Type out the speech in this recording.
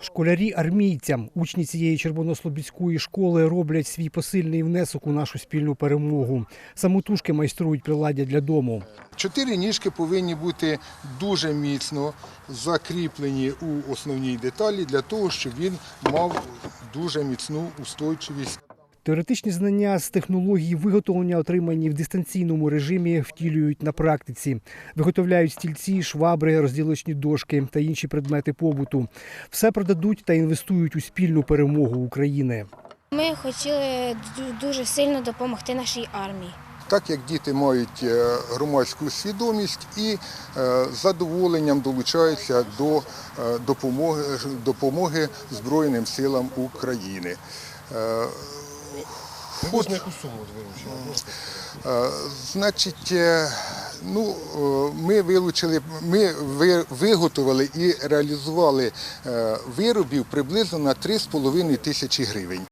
Школярі армійцям, учні цієї червонослобідської школи роблять свій посильний внесок у нашу спільну перемогу. Самотужки майструють приладдя для дому. Чотири ніжки повинні бути дуже міцно закріплені у основній деталі для того, щоб він мав дуже міцну устойчивість. Теоретичні знання з технології виготовлення, отримані в дистанційному режимі, втілюють на практиці. Виготовляють стільці, швабри, розділочні дошки та інші предмети побуту. Все продадуть та інвестують у спільну перемогу України. Ми хотіли дуже сильно допомогти нашій армії. Так як діти мають е, громадську свідомість і е, з задоволенням долучаються до е, допомоги, допомоги Збройним силам України. Приблизно яку суму вилучили? виручили? Значить, е, ну, е, ми вилучили, ми виготовили і реалізували е, виробів приблизно на 3,5 тисячі гривень.